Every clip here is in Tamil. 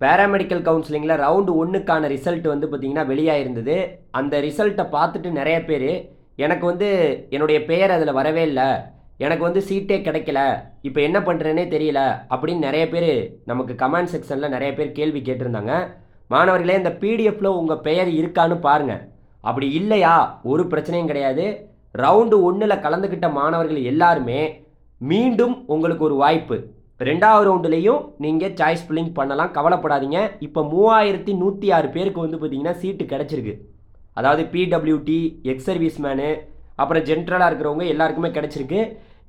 பேராமெடிக்கல் கவுன்சிலிங்கில் ரவுண்டு ஒன்றுக்கான ரிசல்ட் வந்து பார்த்திங்கன்னா வெளியாயிருந்தது. அந்த ரிசல்ட்டை பார்த்துட்டு நிறைய பேர் எனக்கு வந்து என்னுடைய பெயர் அதில் வரவே இல்லை. எனக்கு வந்து சீட்டே கிடைக்கல. இப்போ என்ன பண்ணுறேனே தெரியல அப்படின்னு நிறைய பேர் நமக்கு கமெண்ட் செக்ஷனில் நிறைய பேர் கேள்வி கேட்டிருந்தாங்க. மாணவர்களே இந்த பிடிஎஃப்பில் உங்கள் பெயர் இருக்கான்னு பாருங்கள் அப்படி இல்லையா? ஒரு பிரச்சனையும் கிடையாது. ரவுண்டு ஒன்றில் கலந்துக்கிட்ட மாணவர்கள் எல்லாருமே மீண்டும் உங்களுக்கு ஒரு வாய்ப்பு. ரெண்டாவது ரவுண்டுலேயும் நீங்கள் சாய்ஸ் ஃபில்லிங் பண்ணலாம். கவலைப்படாதீங்க. இப்போ மூவாயிரத்தி நூற்றி ஆறு பேருக்கு வந்து பார்த்தீங்கன்னா சீட்டு கிடச்சிருக்கு. அதாவது பிடபிள்யூடி எக்ஸ் சர்வீஸ் மேனு அப்புறம் ஜென்ரலாக இருக்கிறவங்க எல்லாருக்குமே கிடச்சிருக்கு.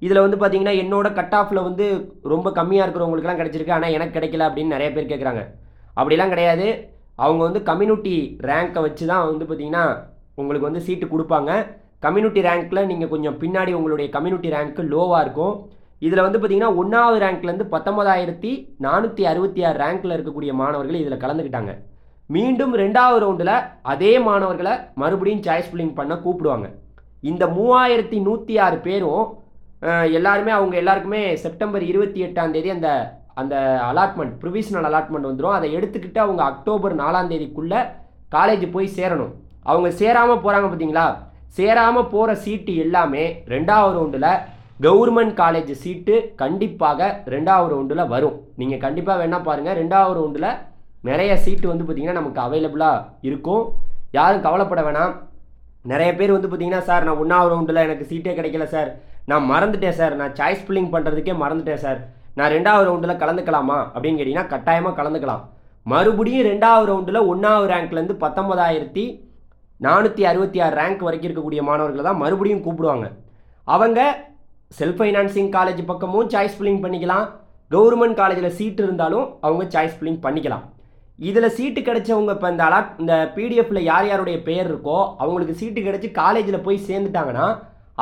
இதில் வந்து பார்த்தீங்கன்னா என்னோட கட் ஆஃபில் வந்து ரொம்ப கம்மியாக இருக்கிறவங்களுக்குலாம் கிடச்சிருக்கு. ஆனால் எனக்கு கிடைக்கல அப்படின்னு நிறைய பேர் கேட்குறாங்க அப்படிலாம் கிடையாது. அவங்க வந்து கம்யூனிட்டி ரேங்க்கை வச்சு தான் வந்து பார்த்தீங்கன்னா உங்களுக்கு வந்து சீட்டு கொடுப்பாங்க. கம்யூனிட்டி ரேங்க்கில் நீங்கள் கொஞ்சம் பின்னாடி உங்களுடைய கம்யூனிட்டி ரேங்க்கு லோவாக இருக்கும். இதில் வந்து பார்த்தீங்கன்னா ஒன்றாவது ரேங்க்லேருந்து பத்தொன்பதாயிரத்தி நானூற்றி அறுபத்தி ஆறு ரேங்க்கில் இருக்கக்கூடிய மாணவர்கள் இதில் கலந்துக்கிட்டாங்க மீண்டும் ரெண்டாவது ரவுண்டில் அதே மாணவர்களை மறுபடியும் சாய்ஸ் ஃபில்லிங் பண்ண கூப்பிடுவாங்க. இந்த மூவாயிரத்தி நூற்றி ஆறு பேரும் எல்லாருமே அவங்க எல்லாருக்குமே செப்டம்பர் இருபத்தி எட்டாம் தேதி அந்த அந்த அலாட்மெண்ட் ப்ரொவிஷனல் அலாட்மெண்ட் வந்துடும் அதை எடுத்துக்கிட்டு அவங்க அக்டோபர் நாலாம் தேதிக்குள்ளே காலேஜ் போய் சேரணும். அவங்க சேராமல் போகிறாங்க பார்த்தீங்களா சேராமல் போகிற சீட்டு எல்லாமே ரெண்டாவது ரவுண்டில் கவர்மெண்ட் காலேஜ் சீட்டு கண்டிப்பாக ரெண்டாவது ரவுண்டில் வரும். நீங்கள் கண்டிப்பாக வேணால் பாருங்கள் ரெண்டாவது ரவுண்டில் நிறைய சீட்டு வந்து பார்த்திங்கன்னா நமக்கு அவைலபிளாக இருக்கும். யாரும் கவலைப்பட வேணாம். நிறைய பேர் வந்து பார்த்தீங்கன்னா சார் நான் ஒன்றாவது ரவுண்டில் எனக்கு சீட்டே கிடைக்கல சார். நான் மறந்துட்டேன் சார். நான் சாய்ஸ் ஃபில்லிங் பண்ணுறதுக்கே மறந்துட்டேன் சார். நான் ரெண்டாவது ரவுண்டில் கலந்துக்கலாமா? அப்படின்னு கேட்டிங்கன்னா கட்டாயமாக கலந்துக்கலாம். மறுபடியும் ரெண்டாவது ரவுண்டில் ஒன்றாவது ரேங்க்லேருந்து பத்தொன்பதாயிரத்தி நானூற்றி அறுபத்தி ஆறு ரேங்க் வரைக்கும் இருக்கக்கூடிய மாணவர்களை தான் மறுபடியும் கூப்பிடுவாங்க. அவங்க செல்ஃப் ஃபைனான்சிங் காலேஜ் பக்கமும் சாய்ஸ் ஃபில்லிங் பண்ணிக்கலாம். கவர்மெண்ட் காலேஜில் சீட் இருந்தாலும் அவங்க சாய்ஸ் ஃபில்லிங் பண்ணிக்கலாம். இதில் சீட்டு கிடைச்சவங்க இப்போ இந்த அலாட் இந்த பிடிஎஃப்பில் யார் யாருடைய பெயர் இருக்கோ அவங்களுக்கு சீட்டு கிடைச்சி காலேஜில் போய் சேர்ந்துட்டாங்கன்னா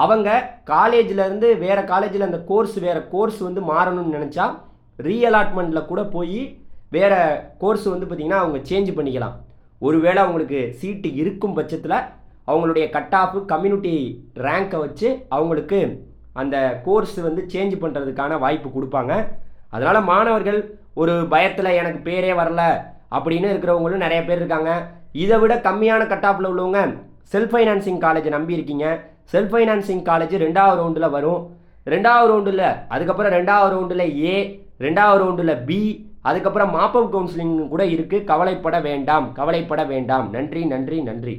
அவங்க காலேஜில் இருந்து வேறு காலேஜில் அந்த கோர்ஸ் வேறு கோர்ஸ் வந்து மாறணும்னு நினச்சா ரீஅலாட்மெண்ட்டில் கூட போய் வேறு கோர்ஸ் வந்து பார்த்திங்கன்னா அவங்க சேஞ்ச் பண்ணிக்கலாம். ஒருவேளை அவங்களுக்கு சீட்டு இருக்கும் பட்சத்தில் அவங்களுடைய கட் ஆஃப் கம்யூனிட்டி ரேங்கை வச்சு அவங்களுக்கு அந்த கோர்ஸ் வந்து சேஞ்ச் பண்ணுறதுக்கான வாய்ப்பு கொடுப்பாங்க. அதனால் மாணவர்கள் ஒரு பயத்தில் எனக்கு பேரே வரல அப்படின்னு இருக்கிறவங்களும் நிறைய பேர் இருக்காங்க. இதை விட கம்மியான கட்டாப்பில் உள்ளவங்க செல்ஃப் ஃபைனான்சிங் காலேஜை நம்பி இருக்கீங்க. செல்ஃப் ஃபைனான்சிங் காலேஜ் ரெண்டாவது ரவுண்டில் வரும். ரெண்டாவது ரவுண்டில் அதுக்கப்புறம் ரெண்டாவது ரவுண்டில் ஏ ரெண்டாவது ரவுண்டில் பி அதுக்கப்புறம் மாப்பப் கவுன்சிலிங் கூட இருக்குது கவலைப்பட வேண்டாம் கவலைப்பட வேண்டாம். நன்றி நன்றி நன்றி.